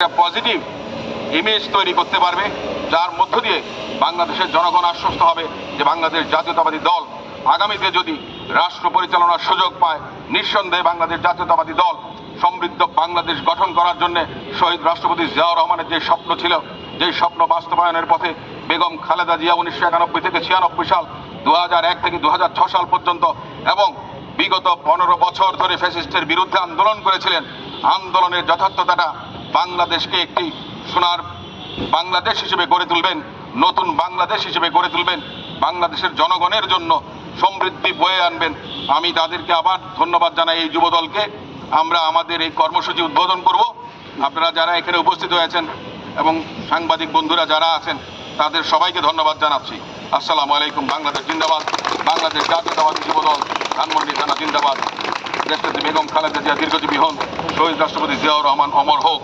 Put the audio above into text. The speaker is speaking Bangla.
একটা পজিটিভ ইমেজ তৈরি করতে পারবে, যার মধ্য দিয়ে বাংলাদেশের জনগণ আশ্বস্ত হবে যে বাংলাদেশ জাতীয়তাবাদী দল আগামীতে যদি রাষ্ট্র পরিচালনার সুযোগ পায়, নিঃসন্দেহে বাংলাদেশ জাতীয়তাবাদী দল সমৃদ্ধ বাংলাদেশ গঠন করার জন্য শহীদ রাষ্ট্রপতি জিয়াউর রহমানের যে স্বপ্ন ছিল যে স্বপ্ন বাস্তবায়নের পথে বেগম খালেদা জিয়া উনিশশো একানব্বই থেকে ছিয়ানব্বই সাল দু এক থেকে দু সাল পর্যন্ত এবং বিগত পনেরো বছর ধরে ফ্যাসিস্টের বিরুদ্ধে আন্দোলন করেছিলেন, আন্দোলনের যথার্থতাটা বাংলাদেশকে একটি সোনার বাংলাদেশ হিসেবে গড়ে তুলবেন, নতুন বাংলাদেশ হিসেবে গড়ে তুলবেন, বাংলাদেশের জনগণের জন্য সমৃদ্ধি বয়ে আনবেন। আমি তাদেরকে আবার ধন্যবাদ জানাই এই যুবদলকে আমরা আমাদের এই কর্মসূচি উদ্বোধন করব। আপনারা যারা এখানে উপস্থিত হয়েছেন এবং সাংবাদিক বন্ধুরা যারা আছেন, তাদের সবাইকে ধন্যবাদ জানাচ্ছি। আসসালামু আলাইকুম, বাংলাদেশ জিন্দাবাদ। বাংলাদেশ জাতীয়তাবাদী যুবদল ধানমন্ডি থানা জিন্দাবাদ। দেশনেত্রী বেগম খালেদা জিয়া দীর্ঘজীবী হন। শহীদ রাষ্ট্রপতি জিয়াউর রহমান অমর হোক।